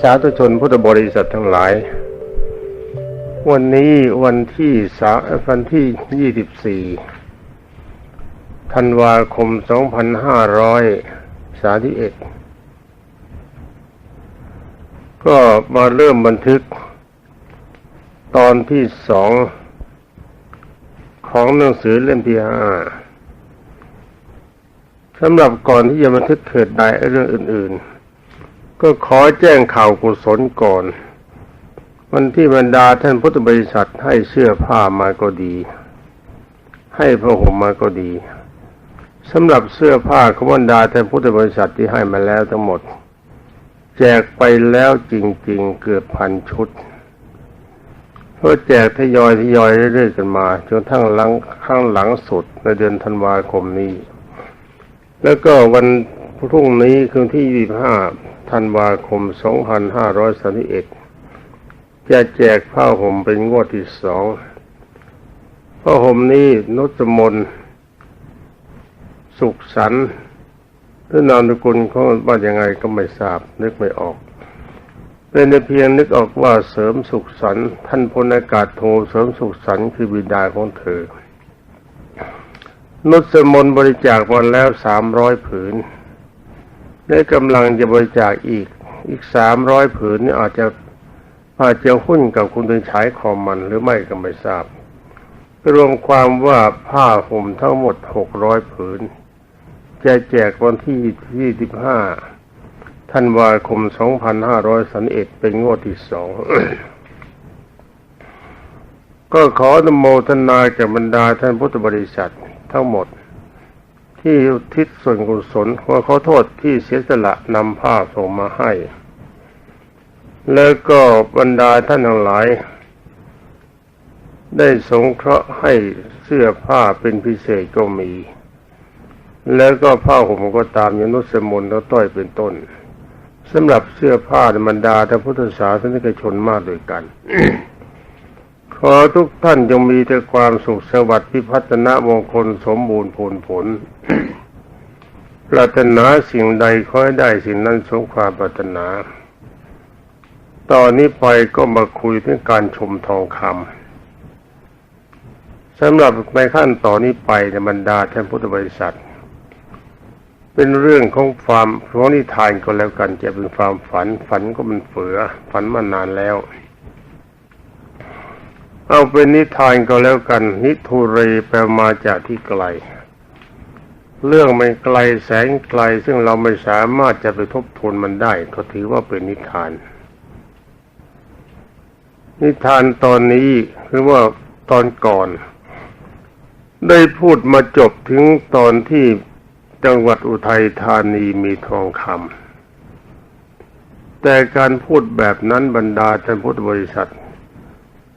สาธุชนพุทธบริษัททั้งหลาย วันนี้วันที่สาวันที่ยี่สิบสี่ธันวาคมสองพันห้าร้อยสาธิเอ็ดก็มาเริ่มบันทึก ตอนที่สองของหนังสือเล่มที่ห้าสำหรับก่อนที่จะบันทึกเถิดใดเรื่องอื่น ๆ ก็ขอแจ้งข่าวกุศลก่อน วันที่บรรดาท่านพุทธบริษัทให้เสื้อผ้ามาก็ดี ให้พระห่มมาก็ดีสำหรับเสื้อผ้าของบรรดาท่านพุทธบริษัทที่ให้มาแล้วทั้งหมด แจกไปแล้วจริงๆเกือบพันชุดเพราะแจกทยอยทยอยเรื่อยๆกันมาจนทั้งหลังข้างหลังสุดในเดือนธันวาคมนี้ แล้วก็วันพรุ่งนี้คืนที่25 ธันวาคม 2531จะแจกผ้าห่มเป็นงวดที่สองผ้าห่มนี้นุสมนสุขสันหรือนามสกุลเขาว่ายังไงก็ไม่ทราบนึกไม่ออก เป็นเพียงนึกออกว่าเสริมสุขสันท่านพลอากาศโทเสริมสุขสันคือบิดาของเธอนุสมนบริจาคมาแล้วสามร้อยผืน ได้กำลังจะบริจาคอีก อีกสามร้อยผืนนี่อาจจะอาจจะหุ้นกับคุณเป็นฉายคอมมันหรือไม่ก็ไม่ทราบ รวมความว่าผ้าห่มทั้งหมดหกร้อยผืน จะแจกวันที่ยี่สิบห้าธันวาคมสองพันห้าร้อยสันเอ็ดเป็นงวดที่สองก็ขออนโมทนาแก่บรรดาท่านพุทธบริษัททั้งหมด ที่อุทิศส่วนกุศลขอขอโทษที่เสียสละนำผ้าส่งมาให้ แล้วก็บรรดาท่านทั้งหลาย ได้สงเคราะห์ให้เสื้อผ้าเป็นพิเศษก็มี แล้วก็ผ้าห่มก็ตามอยางนุสมนแล้วต้อยเป็นต้นสำหรับเสื้อผ้าบรรดาท่านพุทธศาสนิกชนมากด้วยกัน ขอทุกท่านจงมีแต่ความสุขสวัสดิ์พิพัฒนมงคลสมบูรณ์ผลผล ปรารถนาสิ่งใดขอให้ได้สิ่งนั้นสมความปรารถนา ตอนนี้ไปก็มาคุยถึงการชมทองคำสำหรับในขั้นตอนนี้ไปในบรรดาท่านพุทธบริษัท เป็นเรื่องของความของนิทานก็แล้วกันจะเป็นความฝันฝันก็มันเฟือฝันมานานแล้ว เอาเป็นนิทานก็แล้วกัน นิทุเรแปลมาจากที่ไกล เรื่องมันไกลแสงไกล ซึ่งเราไม่สามารถจะไปทบทวนมันได้ก็ถือว่าเป็นนิทาน นิทานตอนนี้คือว่าตอนก่อน ได้พูดมาจบถึงตอนที่จังหวัดอุทัยธานีมีทองคำแต่การพูดแบบนั้นบรรดาท่านพุทธบริษัท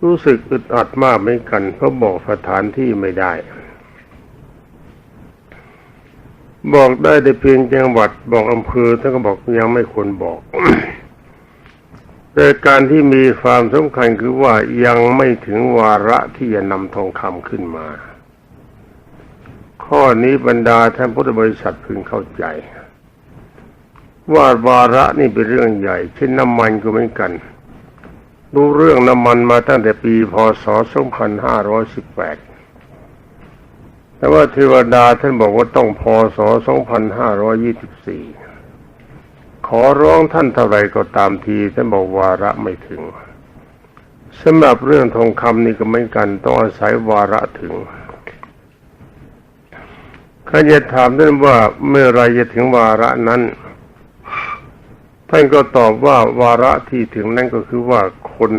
รู้สึกอึดอัดมากเหมือนกัน เพราะบอกสถานที่ไม่ได้ บอกได้แต่เพียงจังหวัดบอกอำเภอท่านก็บอกยังไม่ควรบอกแต่การที่มีความสำคัญคือว่ายังไม่ถึงวาระที่จะนำทองคำขึ้นมา ข้อนี้บรรดาท่านพุทธบริษัทพึงเข้าใจ ว่าวาระนี่เป็นเรื่องใหญ่ เช่นน้ำมันก็เหมือนกัน รู้เรื่องน้ำมันมาตั้งแต่ปีพศ 2518 แต่ว่าเทวดาท่านบอกว่าต้องพศ 2524 ขอร้องท่านเท่าไรก็ตามทีท่านบอกวาระไม่ถึงสำหรับเรื่องทองคำนี่ก็ไม่กันต้องอาศัยวาระถึงข้าจะถามท่านว่าเมื่อไรจะถึงวาระนั้น ท่านก็ตอบว่าวาระที่ถึงนั่นก็คือว่าคน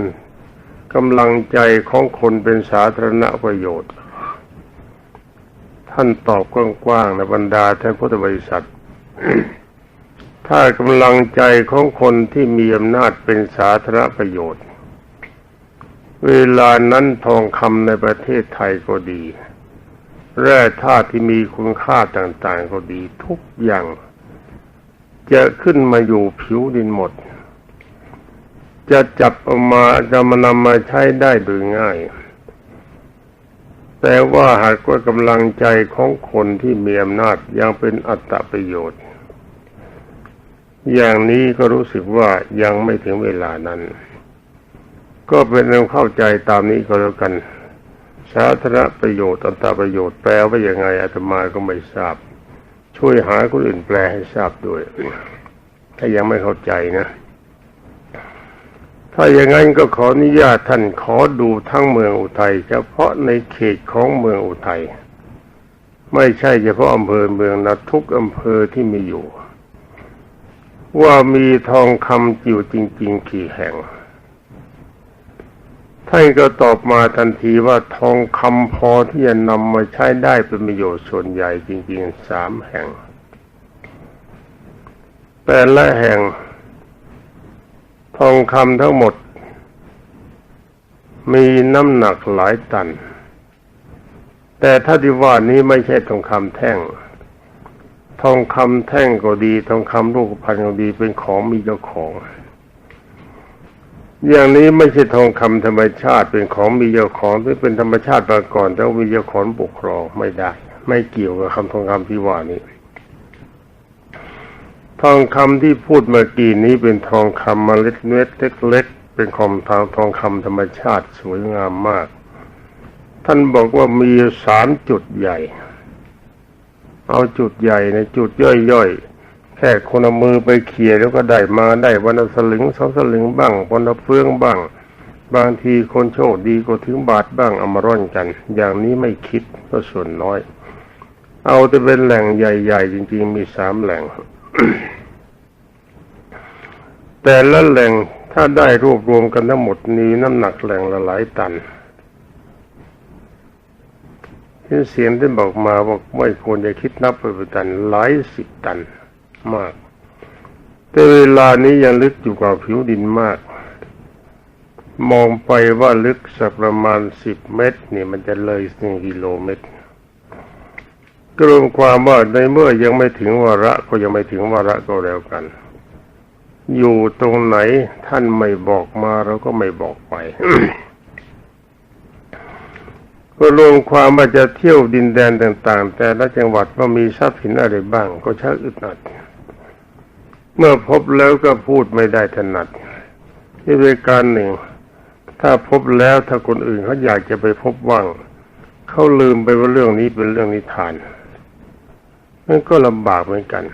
กำลังใจของคนเป็นสาธารณประโยชน์ ท่านตอบกว้างๆในบรรดาท่านพุทธบริษัท ถ้ากำลังใจของคนที่มีอำนาจเป็นสาธารณประโยชน์ เวลานั้นทองคำในประเทศไทยก็ดี แร่ธาตุที่มีคุณค่าต่างๆก็ดีทุกอย่าง จะขึ้นมาอยู่ผิวดินหมด จะจับออกมาจะมานำมาใช้ได้โดยง่าย แต่ว่าหากว่ากำลังใจของคนที่มีอำนาจยังเป็นอัตตประโยชน์ อย่างนี้ก็รู้สึกว่ายังไม่ถึงเวลานั้น ก็เป็นเรื่องเข้าใจตามนี้ก็แล้วกันสาธารณประโยชน์อันตรประโยชน์แปลว่ายังไงอาตมาก็ไม่ทราบ ช่วยหาคนอื่นแปลให้ทราบด้วย ถ้ายังไม่เข้าใจนะ ถ้าอย่างนั้นก็ขออนุญาตท่านขอดูทั้งเมืองอุทัยเฉพาะในเขตของเมืองอุทัยไม่ใช่เฉพาะอำเภอเมืองนะทุกอำเภอที่มีอยู่ ว่ามีทองคำอยู่จริง ๆ กี่แห่ง ท่านก็ตอบมาทันทีว่าทองคำพอที่จะนำมาใช้ได้เป็นประโยชน์ส่วนใหญ่จริงๆสามแห่ง แต่ละแห่ง ทองคำทั้งหมด มีน้ำหนักหลายตัน แต่ถ้าที่ว่านี้ไม่ใช่ทองคำแท่ง ทองคำแท่งก็ดี ทองคำลูกพันก็ดีเป็นของมีเจ้าของ อย่างนี้ไม่ใช่ทองคำธรรมชาติเป็นของมีเจ้าของที่เป็นธรรมชาติมาก่อนแต่ว่ามีเจ้าของปกครองไม่ได้ ไม่เกี่ยวกับคำทองคำที่ว่านี้ ทองคำที่พูดเมื่อกี้นี้เป็นทองคำเมล็ดเม็ดเล็กๆเป็นของทางทองคำธรรมชาติสวยงามมาก ท่านบอกว่ามีสามจุดใหญ่ เอาจุดใหญ่ในจุดย่อยๆ แค่คนเอามือไปเขี่ยแล้วก็ได้มาได้วันละสลึงสองสลึงบ้างวันละเฟืองบ้าง บางทีคนโชคดีก็ถึงบาทบ้างเอามาร่อนกัน อย่างนี้ไม่คิดก็ส่วนน้อย เอาแต่เป็นแหล่งใหญ่ ๆ จริง ๆ มีสามแหล่ง แต่ละแหล่งถ้าได้รวบรวมกันทั้งหมดนี้น้ำหนักแหล่งละหลายตันที่เสียงที่บอกมาบอกไม่ควรจะคิดนับไปเป็นตันหลายสิบตัน มาก แต่เวลานี้ยังลึกอยู่กับผิวดินมาก มองไปว่าลึกสักประมาณสิบเมตรนี่มันจะเลยหนึ่งกิโลเมตรกรวมความว่าในเมื่อยังไม่ถึงวาระก็ยังไม่ถึงวาระก็แล้วกัน อยู่ตรงไหนท่านไม่บอกมาเราก็ไม่บอกไปก็รวมความว่าจะเที่ยวดินแดนต่าง ๆ แต่ละจังหวัดว่ามีทรัพย์สินอะไรบ้าง ก็ชักอึดอัด เมื่อพบแล้วก็พูดไม่ได้ถนัดที่เป็นการหนึ่ง ถ้าพบแล้วถ้าคนอื่นเขาอยากจะไปพบว่างเขาลืมไปว่าเรื่องนี้เป็นเรื่องนิทานนั่นก็ลำบากเหมือนกัน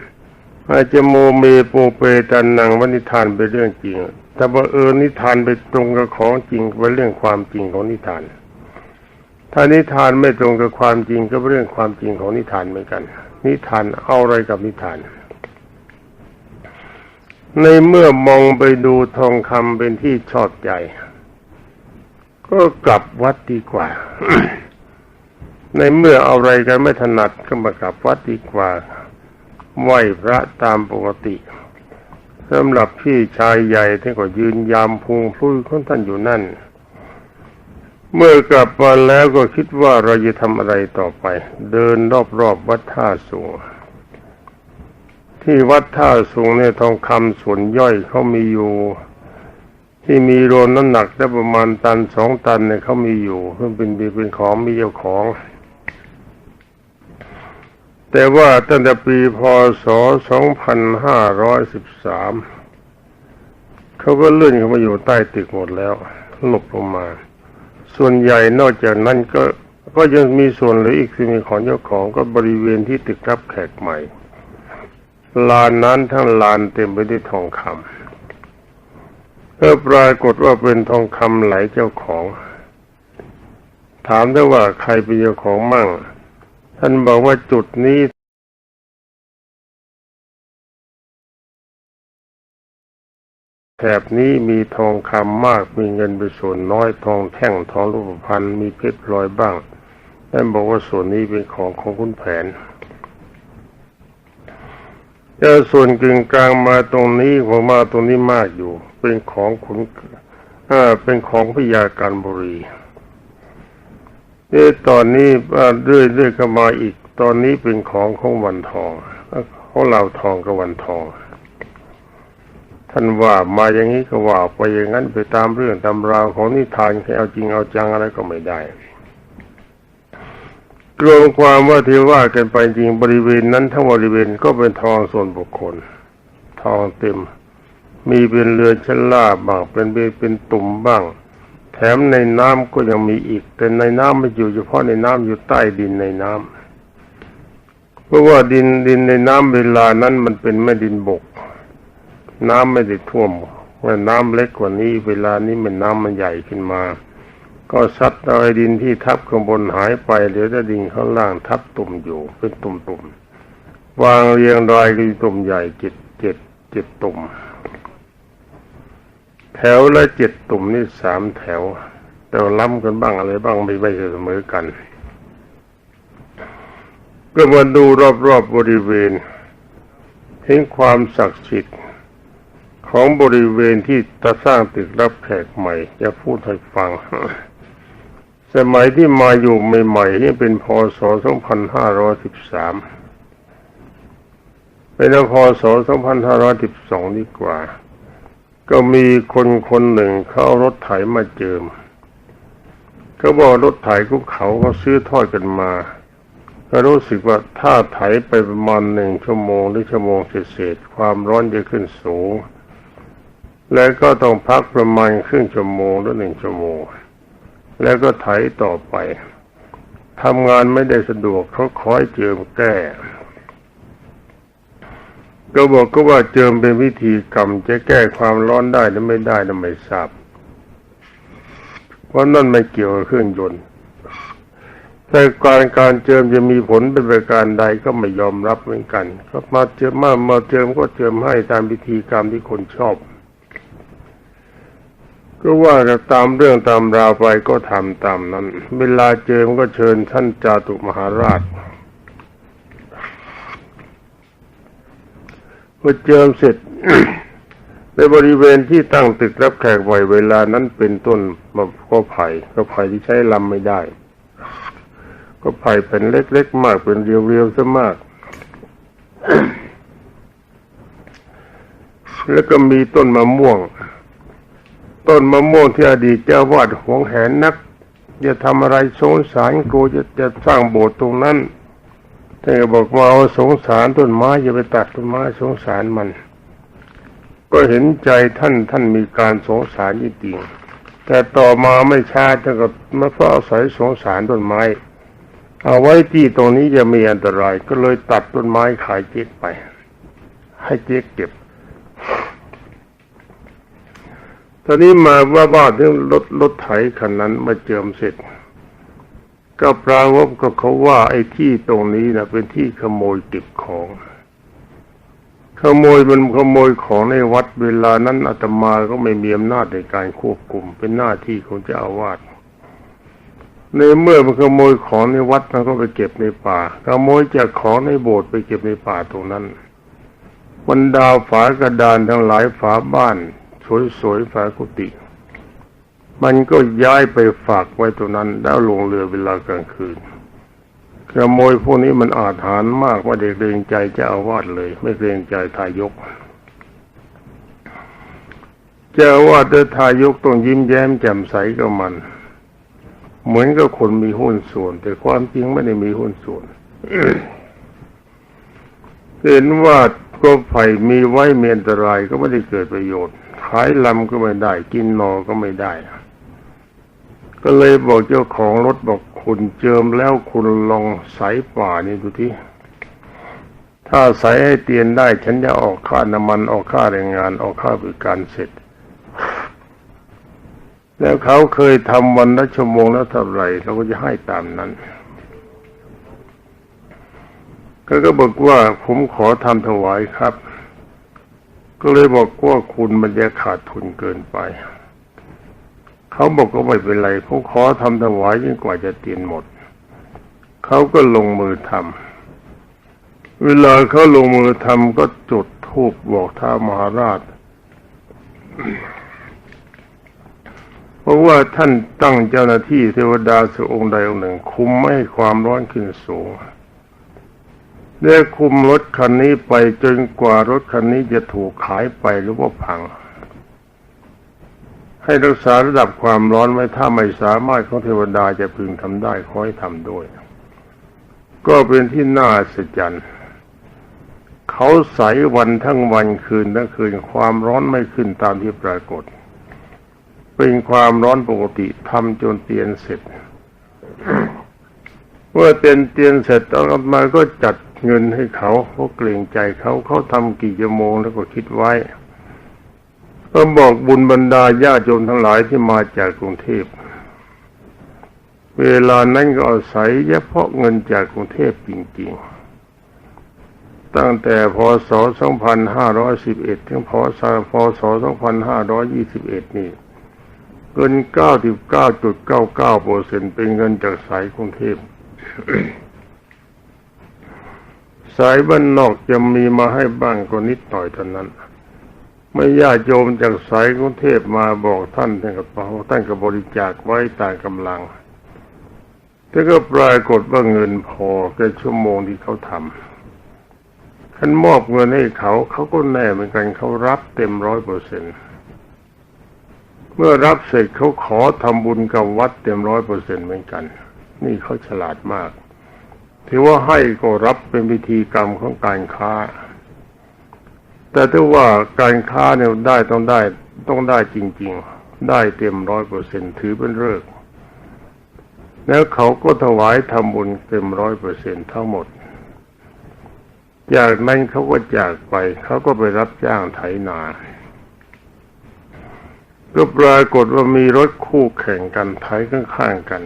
อาจจะโมเมโปเปตันนังว่านิทานเป็นเรื่องจริงแต่ว่าเออนิทานไปตรงกับของจริงเป็นเรื่องความจริงของนิทาน ถ้านิทานไม่ตรงกับความจริงก็เป็นเรื่องความจริงของนิทานเหมือนกัน นิทานเอาอะไรกับนิทาน ในเมื่อมองไปดูทองคำเป็นที่ชอบใจ ก็กลับวัดดีกว่า ในเมื่อเอาอะไรกันไม่ถนัดก็มากลับวัดดีกว่า ไหวพระตามปกติสำหรับพี่ชายใหญ่ท่านก็ยืนยามพุงพลุ้ยของท่านอยู่นั่น เมื่อกลับมาแล้วก็คิดว่าเราจะทำอะไรต่อไป เดินรอบๆวัดท่าสูง ที่วัดท่าสูงเนี่ยทองคำส่วนย่อยเขามีอยู่ ที่มีโรนน้ำหนักได้ประมาณตันสองตันเนี่ยเขามีอยู่เพื่อเป็นเป็นของมีเจ้าของ แต่ว่าตั้งแต่ปีพศ 2513 เขาก็เลื่อนเข้ามาอยู่ใต้ตึกหมดแล้วหลบลงมา ส่วนใหญ่นอกจากนั้นก็ก็ยังมีส่วนเหลืออีกที่มีของเจ้าของก็บริเวณที่ตึกรับแขกใหม่ ลานนั้นทั้งลานเต็มไปด้วยทองคำก็ปรากฏว่าเป็นทองคำไหลเจ้าของ ถามได้ว่าใครเป็นเจ้าของมั่ง ท่านบอกว่าจุดนี้แถบนี้มีทองคำมากมีเงินเป็นส่วนน้อยทองแท่งทองรูปพรรณมีเพชรพลอยบ้างท่านบอกว่าส่วนนี้เป็นของของคุณแผน แต่ส่วนกึ่งกลางมาตรงนี้ผมมาตรงนี้มากอยู่ เป็นของขุนอ่าเป็นของพญาการบุรีนี่ตอนนี้เรื่อยเรื่อยก็มาอีก ตอนนี้เป็นของของวันทองของเราทองกับวันทอง ท่านว่ามาอย่างนี้ก็ว่าไปอย่างนั้นไปตามเรื่องตามราวของนิทานแค่เอาจริงเอาจังอะไรก็ไม่ได้ รวมความว่าที่ว่ากันไปจริงบริเวณนั้นทั้งบริเวณก็เป็นทองส่วนบุคคล ทองเต็ม มีเป็นเรือชะล่าบ้างเป็นเบเป็นตุ่มบ้าง แถมในน้ำก็ยังมีอีก แต่ในน้ำไม่อยู่เฉพาะในน้ำอยู่ใต้ดินในน้ำเพราะว่าดินดินในน้ำเวลานั้นมันเป็นแม่ดินบก น้ำไม่ได้ท่วมว่าน้ำเล็กกว่านี้ เวลานี้มันน้ำมันใหญ่ขึ้นมา ก็ซัดเอาไอ้ดินที่ทับข้างบนหายไปเหลือแต่ดินข้างล่างทับตุ่มอยู่เป็นตุ่มๆวางเรียงรายกันตุ่มใหญ่เจ็ดเจ็ดเจ็ดตุ่ม แถวละเจ็ดตุ่มนี่สามแถว แต่ล้ำกันบ้างอะไรบ้างไม่ไม่เสมอกันก็มาดูรอบๆบบริเวณเห็นความศักดิ์สิทธิ์ของบริเวณที่จะสร้างตึกรับแขกใหม่ จะพูดให้ฟัง สมัยที่มาอยู่ใหม่ๆนี่เป็นพศ 2513 เป็นพศ 2512 ดีกว่า ก็มีคนคนหนึ่งเขาเอารถไถมาเจิมเขาบอกรถไถกุเขาเขาซื้อทอดกันมาก็รู้สึกว่าถ้าไถไปประมาณหนึ่งชั่วโมงหรือชั่วโมงเศษๆความร้อนจะขึ้นสูง แล้วก็ต้องพักประมาณครึ่งชั่วโมงหรือหนึ่งชั่วโมง แล้วก็ไถต่อไปทำงานไม่ได้สะดวกเขาคอยเจิมแก้ ก็บอกก็ว่าเจิมเป็นวิธีกรรมจะแก้ความร้อนได้หรือไม่ได้นั้นไม่ทราบเพราะนั่นไม่เกี่ยวกับเครื่องยนต์แต่การการเจิมจะมีผลเป็นประการใดก็ไม่ยอมรับเหมือนกัน ก็มาเจิมมามาเจิมก็เจิมให้ตามพิธีกรรมที่คนชอบ ก็ว่ากันตามเรื่องตามราวไปก็ทำตามนั้น เวลาเจิมก็เชิญท่านจาตุมหาราชพอเจิมเสร็จ ในบริเวณที่ตั้งตึกรับแขกบ่อยเวลานั้นเป็นต้นมะก็ไผ่ก็ไผ่ที่ใช้ลำไม่ได้ ก็ไผ่เป็นเล็ก ๆ มากเป็นเรียวๆซะมากแล้วก็มีต้นมะม่วง ต้นมะม่วงที่อดีตเจ้าวาดหวงแหนนัก จะทำอะไรสงสารกูจะจะสร้างโบสถ์ตรงนั้นท่านก็บอกว่าเอาสงสารต้นไม้อย่าไปตัดต้นไม้สงสารมัน ก็เห็นใจท่านท่านมีการสงสารจริงแต่ต่อมาไม่ช้าท่านก็มาเฝ้าอาศัยสงสารต้นไม้ เอาไว้ที่ตรงนี้จะมีอันตราย ก็เลยตัดต้นไม้ขายเจ๊กไป ให้เจ๊กเก็บ ตอนนี้มาว่าบ้านที่องรถรถไถคันนั้นมาเจิมเสร็จ ก็ปรากฏก็เขาว่าไอ้ที่ตรงนี้นะเป็นที่ขโมยเก็บของ ขโมยมันขโมยของในวัดเวลานั้นอาตมาก็ไม่มีอำนาจในการควบคุม เป็นหน้าที่ของเจ้าอาวาสในเมื่อมันขโมยของในวัดมันก็ไปเก็บในป่าขโมยจากของในโบสถ์ไปเก็บในป่าตรงนั้นบรรดาฝากระดานทั้งหลายฝาบ้าน สวยๆฝากุฏิมันก็ย้ายไปฝากไว้ตรงนั้น แล้วลงเรือเวลากลางคืนขโมยพวกนี้มันอาจหารมากว่าเด็กเกรงใจเจ้าอาวาสเลย ไม่เกรงใจทายก เจ้าอาวาสเดทายกต้องยิ้มแย้มแจ่มใสกับมัน เหมือนกับคนมีหุ้นส่วน แต่ความจริงไม่ได้มีหุ้นส่วนเห็นว่าก็ไผ่มีไว้เมียนตรายก็ไม่ได้เกิดประโยชน์ายลำก็ไม่ได้ กินหนอก็ไม่ได้ ก็เลยบอกเจ้าของรถบอกคุณเจิมแล้วคุณลองใสป่านี่ดูที่ถ้าใสให้เตียนได้ฉันจะออกค่าน้ำมันออกค่าแรงงานออกค่าบริการเสร็จ แล้วเขาเคยทำวันละชั่วโมงแล้วเท่าไหร่เราก็จะให้ตามนั้นก็ก็บอกว่าผมขอทำถวายครับ ก็เลยบอกว่าคุณมันจะขาดทุนเกินไป เขาบอกก็ไม่เป็นไรผมขอทำถวายยิ่งกว่าจะเตียนหมด เขาก็ลงมือทำเวลาเขาลงมือทำก็จุดธูปบอกท้ามหาราช เพราะว่าท่านตั้งเจ้าหน้าที่เทวดาสักองค์ใดองค์หนึ่ง คุมไม่ให้ความร้อนขึ้นสูง ได้คุมรถคันนี้ไปจนกว่ารถคันนี้จะถูกขายไปหรือว่าพัง ให้รักษาระดับความร้อนไว้ถ้าไม่สามารถของเทวดาจะพึงทำได้ขอให้ทำด้วย ก็เป็นที่น่าอัศจรรย์เขาใสวันทั้งวันคืนทั้งคืนความร้อนไม่ขึ้นตามที่ปรากฏ เป็นความร้อนปกติทำจนเตียนเสร็จเมื่อเตียนเตียนเสร็จตอนมาก็จัด เงินให้เขาเพราะเกรงใจเขาเขาทำกี่ชั่วโมงแล้วก็คิดไว้ก็บอกบุญบรรดาญาติโยมทั้งหลายที่มาจากกรุงเทพ เวลานั้นก็อาศัยเฉพาะเงินจากกรุงเทพจริงๆ ตั้งแต่พศ 2511 ถึงพศพศ2521 นี่เงิน 99.99เปอร์เซ็นเป็นเงินจากสายกรุงเทพ สายบ้านนอกจะมีมาให้บ้างก็นิดหน่อยเท่านั้นไม่ญาติโยมจากสายกรุงเทพมาบอกท่านท่านก็บอกท่านก็บริจาคไว้ตามกำลังแต่ก็ปรากฏว่าเงินพอแค่ชั่วโมงที่เขาทำขันมอบเงินให้เขา เขาก็แน่เหมือนกันเขารับเต็มร้อยเปอร์เซ็นเมื่อรับเสร็จเขาขอทำบุญกับวัดเต็มร้อยเปอร์เซ็นเหมือนกัน นี่เขาฉลาดมาก ถือว่าให้ก็รับเป็นพิธีกรรมของการค้า แต่ถ้าว่าการค้าเนี่ยได้ต้องได้ต้องได้จริง ๆ ได้เต็มร้อยเปอร์เซ็นถือเป็นเลิกแล้วเขาก็ถวายทำบุญเต็มร้อยเปอร์เซ็นทั้งหมด จากนั้นเขาก็จากไป เขาก็ไปรับจ้างไถนาก็ปรากฏว่ามีรถคู่แข่งกันไถข้างๆกัน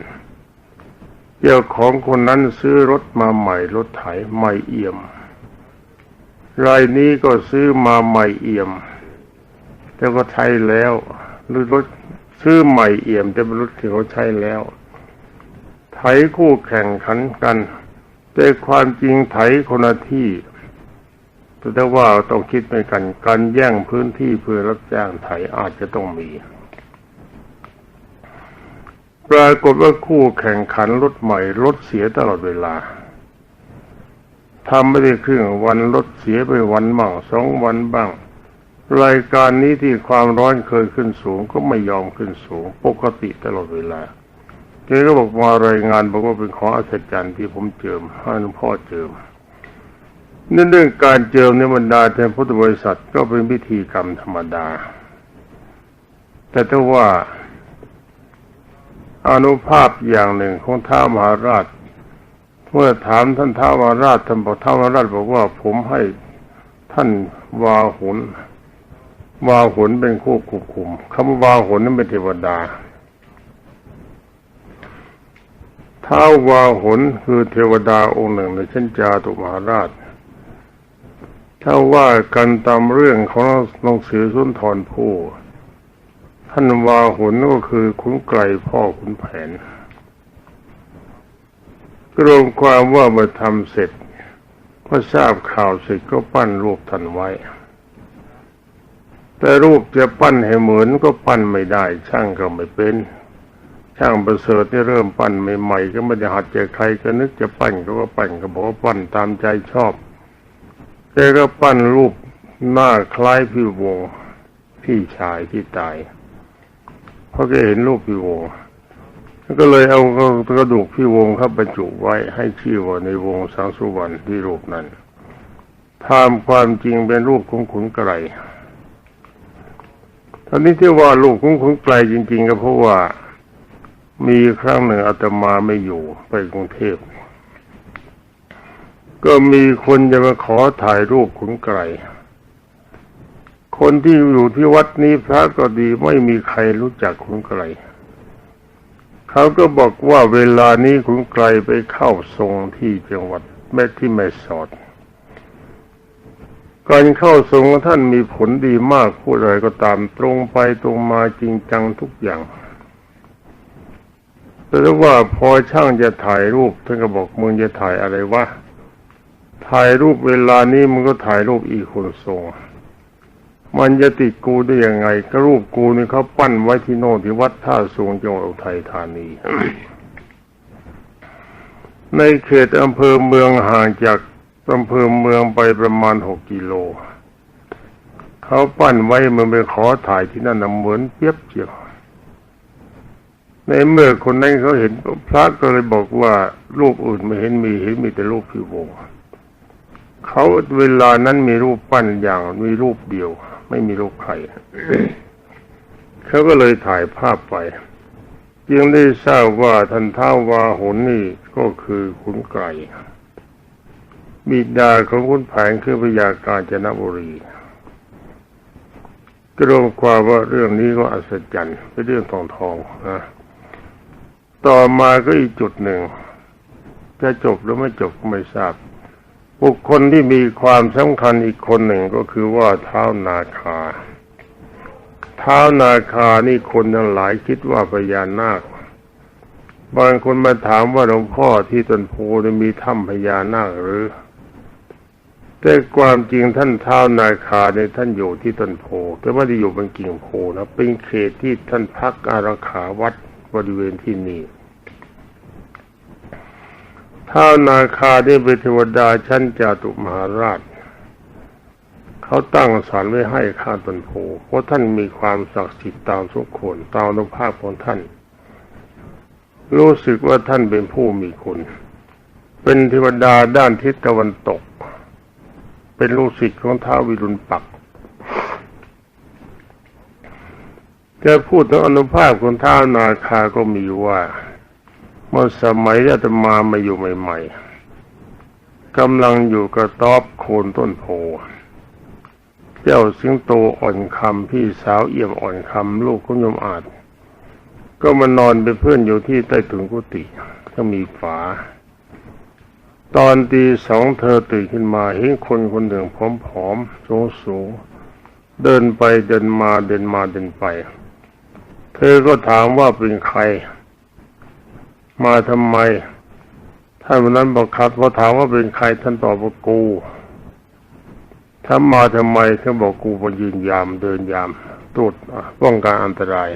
เจ้าของคนนั้นซื้อรถมาใหม่ รถไถใหม่เอี่ยม รายนี้ก็ซื้อมาใหม่เอี่ยม แต่ก็ใช้แล้วหรือรถซื้อใหม่เอี่ยม แต่เป็นรถที่เขาใช้แล้ว ไถคู่แข่งขันกัน แต่ความจริงไถคนละที่แต่ว่าต้องคิดไปกันการแย่งพื้นที่เพื่อรับจ้างไถอาจจะต้องมี ปรากฏว่าคู่แข่งขันรถใหม่รถเสียตลอดเวลาทำไม่ได้ครึ่งวันรถเสียไปวันบ้างสองวันบ้าง รายการนี้ที่ความร้อนเคยขึ้นสูงก็ไม่ยอมขึ้นสูง ปกติตลอดเวลาแกก็บอกมารายงานบอกว่าเป็นของอัศจรรย์ที่ผมเจิมให้หลวงพ่อเจิมนั่นเรื่องการเจิมในบรรดาแทนพุทธบริษัทก็เป็นพิธีกรรมธรรมดา แต่ถ้าว่า อนุภาพอย่างหนึ่งของท้ามหาราช เมื่อถามท่านท้ามหาราชท่านบอกท้ามหาราชบอกว่าผมให้ท่านวาหุนวาหุนเป็นคู่ควบคุมคำว่าวาหุนนั้นเป็นเทวดาท้าววาหุนคือเทวดาองค์หนึ่งในชั้นจาตุมหาราช ถ้าว่ากันตามเรื่องของหนังสือสุนทรภู่ ท่านวาหุนก็คือขุนไกรพ่อขุนแผนรวมความว่ามื่อทำเสร็จพอทราบข่าวเสร็จก็ปั้นรูปท่านไว้ แต่รูปจะปั้นให้เหมือนก็ปั้นไม่ได้ ช่างก็ไม่เป็น ช่างประเสริฐที่เริ่มปั้นใหม่ๆก็ไม่ได้หัดจากใครก็นึกจะปั้นก็ว่าปั้นก็บอกว่าปั้นตามใจชอบแกก็ปั้นรูปหน้าคล้ายพี่วงพี่ชายที่ตาย ราะแกเห็นรูปพี่วงก็เลยเอากระดูกพี่วงเข้าบรรจุไว้ให้ชื่อว่าในวงสังสุวรรณที่รูปนั้นทำความจริงเป็นรูปของขุนไกรตอนนี้ที่ว่ารูปของขุนไกรจริง ๆ ก็เพราะว่ามีครั้งหนึ่งอาตมาไม่อยู่ไปกรุงเทพ ก็มีคนจะมาขอถ่ายรูปขุนไกร คนที่อยู่ที่วัดนี้พระก็ดีไม่มีใครรู้จักขุนไกรเขาก็บอกว่าเวลานี้ขุนไกรไปเข้าทรงที่จังหวัดแม่ที่แม่สอด การเข้าทรงท่านมีผลดีมากพูดอะไรก็ตามตรงไปตรงมาจริงจังทุกอย่างแต่ว่าพอช่างจะถ่ายรูปท่านก็บอกมึงจะถ่ายอะไรวะถ่ายรูปเวลานี้มึงก็ถ่ายรูปอีกคนทรง มันจะติดกูได้ยังไงก็รูปกูนี่เขาปั้นไว้ที่โน่นที่วัดท่าสูงจังหวัดอุทัยธานี ในเขตอำเภอเมืองห่างจากอำเภอเมืองไปประมาณหกกิโล เขาปั้นไว้มันไปขอถ่ายที่นั่นนะเหมือนเปียบเจียวในเมื่อคนนั้นเขาเห็นพระก็เลยบอกว่ารูปอื่นไม่เห็นมีเห็นมีแต่รูปพี่วงเขาเวลานั้นมีรูปปั้นอย่างมีรูปเดียว ไม่มีรูปใครเขาก็เลยถ่ายภาพไปจึงได้ทราบว่าท่านท้าวาหุนนี่ก็คือขุนไก่บิดาของขุนแผนคือพระยาการจนบุรีก็รวมความว่าเรื่องนี้ก็อัศจรรย์เป็นเรื่องทองทองนะต่อมาก็อีกจุดหนึ่ง จะจบหรือไม่จบก็ไม่ทราบ บุคคลที่มีความสำคัญอีกคนหนึ่งก็คือว่าเท้านาคา เท้านาคานี่คนทั้งหลายคิดว่าพญานาค บางคนมาถามว่าหลวงพ่อที่ต้นโพจะมีถ้ำพญานาคหรือ แต่ความจริงท่านเท้านาคาในยท่านอยู่ที่ต้นโพแต่ไม่ได้อยู่บนกิ่งโพนะเป็นเขตที่ท่านพักอารักขาวัดบริเวณที่นี่ ท้านาคาได้เป็นเทวดาชั้นจาตุมหาราช เขาตั้งศาลไว้ให้ข้าตนโพเพราะท่านมีความศักดิ์สิทธิ์ตามสมควรตามอนุภาพของท่าน รู้สึกว่าท่านเป็นผู้มีคุณ เป็นเทวดาด้านทิศตะวันตก เป็นลูกศิษย์ของท้าววิรุณปักจะพูดถึงอนุภาพของท้าวนาคาก็มีว่า เมื่อสมัยอาตมามาอยู่ใหม่ ๆกำลังอยู่กระต๊อบโคนต้นโพเจ้าสิงโตอ่อนคำพี่สาวเอี่ยมอ่อนคำลูกคุณยมอาจ ก็มานอนเป็นเพื่อนอยู่ที่ใต้ถุนกุฏิก็มีฝา ตอนตีสองเธอตื่นขึ้นมาเห็นคนคนหนึ่งผอมๆสูงสูงเดินไปเดินมาเดินมาเดินไป เธอก็ถามว่าเป็นใคร มาทำไม ท่านวันนั้นบอกครับพอถามว่าเป็นใครท่านตอบว่ากูถ้ามาทำไมเขาบอกกูมายืนยามเดินยามตรวจป้องกันอันตราย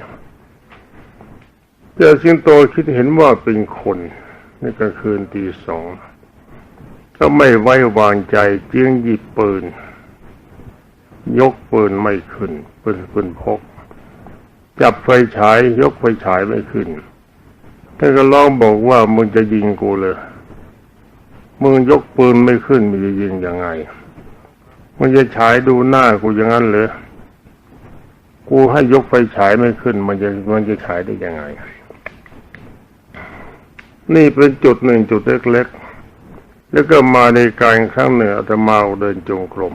เจ้าสิงโตคิดเห็นว่าเป็นคนนี่กลางคืนตีสองก็ไม่ไว้วางใจจึงหยิบปืน ยกปืนไม่ขึ้นปืนปืนพก จับไฟฉายยกไฟฉายไม่ขึ้น ท่านก็ร้องบอกว่ามึงจะยิงกูเลยมึงยกปืนไม่ขึ้นมึงจะยิงยังไงมึงจะฉายดูหน้ากูอย่างนั้นเหรอกูให้ยกไฟฉายไม่ขึ้น มันจะมันจะฉายได้ยังไง นี่เป็นจุดหนึ่งจุดเล็กๆ แล้วก็มาในการครั้งหนึ่งอาตมาเดินจงกรม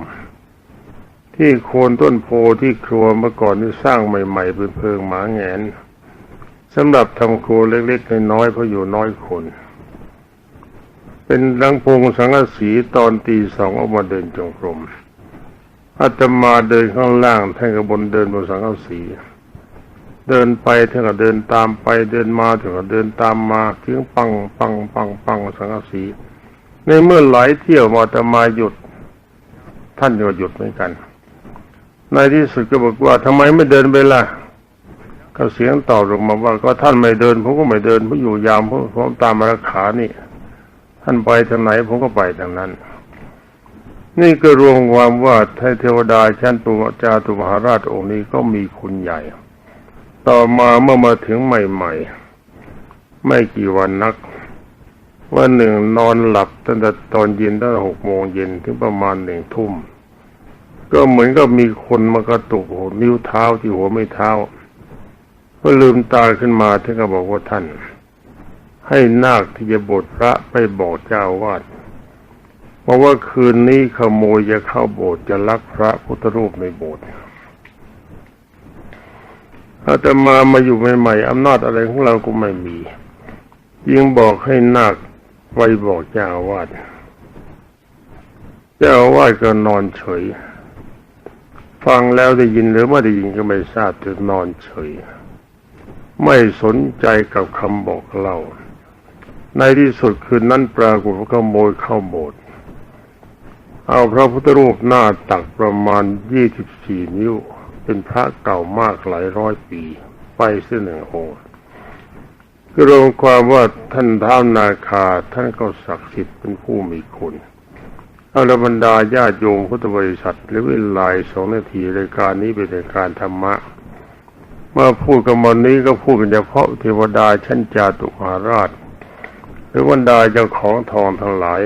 ที่โคนต้นโพที่ครัวเมื่อก่อนที่สร้างใหม่ ๆ เป็นเพิงหมาแงน สำหรับทำครัวเล็กๆน้อยๆเพราะอยู่น้อยคน เป็นรังพงสังกะสีตอนตีสองออกมาเดินจงกรมอาตมาเดินข้างล่างท่านก็บนเดินบนสังกะสีเดินไปท่านก็เดินตามไปเดินมาท่านก็เดินตามมาถึงปังปังปังปังสังกะสี ในเมื่อหลายเที่ยวมาอาตมาหยุด ท่านก็หยุดเหมือนกัน ในที่สุดก็บอกว่าทำไมไม่เดินไปล่ะ ก็เสียงตอบลงมาว่าก็ท่านไม่เดินผมก็ไม่เดินผมอยู่ยามผมผมตามมารักขานี่ ท่านไปทางไหนผมก็ไปทางนั้น นี่ก็รวมความว่าทเทวดาชั้นตุจาตุมหาราชองค์นี้ก็มีคุณใหญ่ ต่อมาเมื่อมาถึงใหม่ ๆ ไม่กี่วันนักวันหนึ่งนอนหลับตั้งแต่ตอนเย็นตั้งแต่หกโมงเย็นถึงประมาณหนึ่งทุ่ม ก็เหมือนกับมีคนมากระตุกหัวนิ้วเท้าที่หัวไม่เท้า ก็ลืมตาขึ้นมาท่านก็บอกว่าท่าน ให้นาคที่จะบวชพระไปบอกเจ้าอาวาดบอกว่าคืนนี้ขโมยจะเข้าโบสถ์จะลักพระพุทธรูปในโบสถ์อาตมามาอยู่ใหม่ๆอำนาจอะไรของเราก็ไม่มี ยิ่งบอกให้นาคไปบอกเจ้าวาดเจ้าอาวาดก็นอนเฉย ฟังแล้วได้ยินหรือไม่ได้ยินก็ไม่ทราบจะนอนเฉย ไม่สนใจกับคำบอกเล่า ในที่สุดคืนนั้นปรากฏว่าขโมยเข้าโบสถ์เอาพระพุทธรูปหน้าตักประมาณยี่สิบสี่นิ้ว เป็นพระเก่ามากหลายร้อยปี ไปเส้นหนึ่งองค์ก็รวมความว่าท่านท้าวนาคาท่านก็ศักดิ์สิทธิ์เป็นผู้มีคุณเอาละบรรดาญาติโยมพุทธบริษัทหรือเวลาสองนาทีรายการนี้เป็นรายการธรรมะ มื่อพูดกันวันนี้ก็พูดกันเฉพาะเทวดาชั้นจาตุมหาราช หรือบรรดาเจ้าของทองทั้งหลาย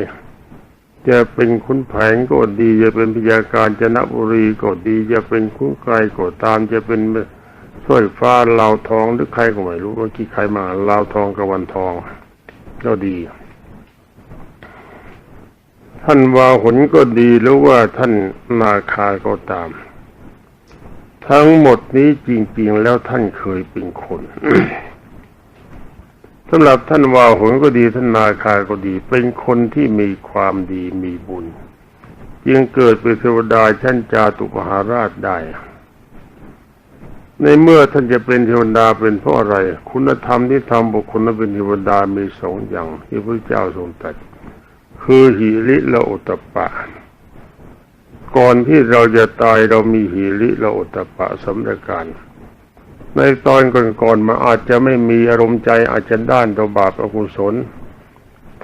จะเป็นขุนแผนก็ดี จะเป็นพยาการจนบุรีก็ดี จะเป็นขุนไกรก็ตาม จะเป็นสร้อยฟ้าลาวทองหรือใครก็ไม่รู้ว่ากี่ใครมาลาวทองกับวันทอง ก็ดี ท่านวาหนก็ดีหรือว่าท่านนาคาก็ตาม ทั้งหมดนี้จริง ๆ แล้วท่านเคยเป็นคนสำหรับท่านวาหนก็ดีท่านนาคาก็ดี เป็นคนที่มีความดีมีบุญ จึงเกิดเป็นเทวดาชั้นจาตุมหาราชได้ ในเมื่อท่านจะเป็นเทวดาเป็นเพราะอะไร คุณธรรมที่ทำบุคคลนั้นเป็นเทวดามีสองอย่างที่พระเจ้าทรงตรัสคือหิริและโอตตปปะ ก่อนที่เราจะตายเรามีหิริและอตตปะสำเร็จการ ในตอนก่อนๆมาอาจจะไม่มีอารมณ์ใจอาจจะด้านต่อบาปอกุศล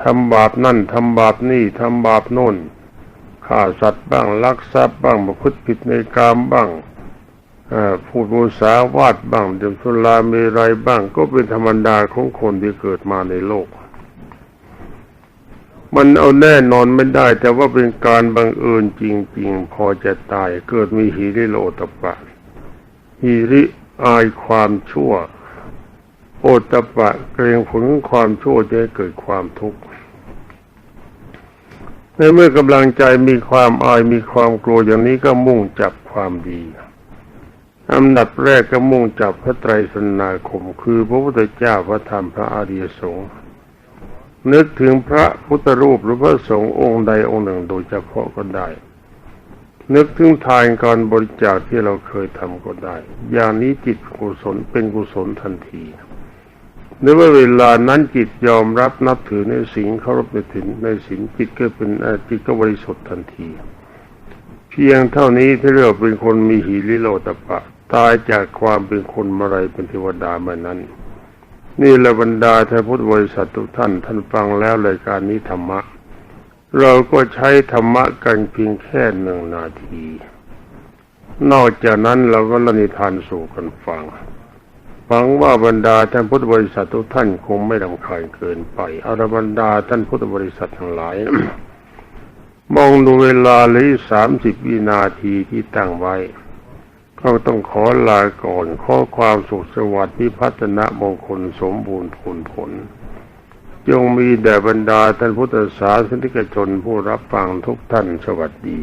ทำบาปนั่นทำบาปนี่ทำบาปโน่นฆ่าสัตว์บ้างลักทรัพย์บ้างประพฤติผิดในกามบ้างพูดมุสาวาทบ้างดื่มสุราเมรัยบ้างก็เป็นธรรมดาของคนที่เกิดมาในโลก มันเอาแน่นอนไม่ได้ แต่ว่าเป็นการบังเอิญจริง ๆ พอจะตายเกิดมีหิริโลตปะหิริอายความชั่ว โอตปะเกรงผลความชั่วจะเกิดความทุกข์ในเมื่อกำลังใจมีความอายมีความกลัวอย่างนี้ก็มุ่งจับความดีอันดับแรกก็มุ่งจับพระไตรสรณาคม คือพระพุทธเจ้าพระธรรมพระอริยสงฆ์ นึกถึงพระพุทธรูปหรือพระสงฆ์องค์ใดองค์หนึ่งโดยเฉพาะก็ได้ นึกถึงทานการบริจาคที่เราเคยทำก็ได้ อย่างนี้จิตกุศลเป็นกุศลทันทีหรือว่าเวลานั้นจิตยอมรับนับถือในสิ่งเคารพในถิ่นในสิ่งจิตก็เป็นจิตก็บริสุทธิ์ทันที เพียงเท่านี้ที่เรียกเป็นคนมีหิริโลตปะ ตายจากความเป็นคนมาไรเป็นเทวดามานั้น นี่ละบรรดาท่านพุทธบริษัททุกท่าน ท่านฟังแล้วรายการนี้ธรรมะ เราก็ใช้ธรรมะกันเพียงแค่หนึ่งนาที นอกจากนั้นเราก็ละนิทานสู่กันฟังหวังว่าบรรดาท่านพุทธบริษัททุกท่านคงไม่ลำคาญเกินไปอารบรรดาท่านพุทธบริษัททั้งหลาย มองดูเวลาเลือสามสิบวินาทีที่ตั้งไว้ ก็ต้องขอลาก่อน ขอความสุขสวัสดิ์พิพัฒนมงคลสมบูรณ์ผลผลจงมีแด่บรรดาท่านพุทธศาสนิกชนผู้รับฟังทุกท่านสวัสดี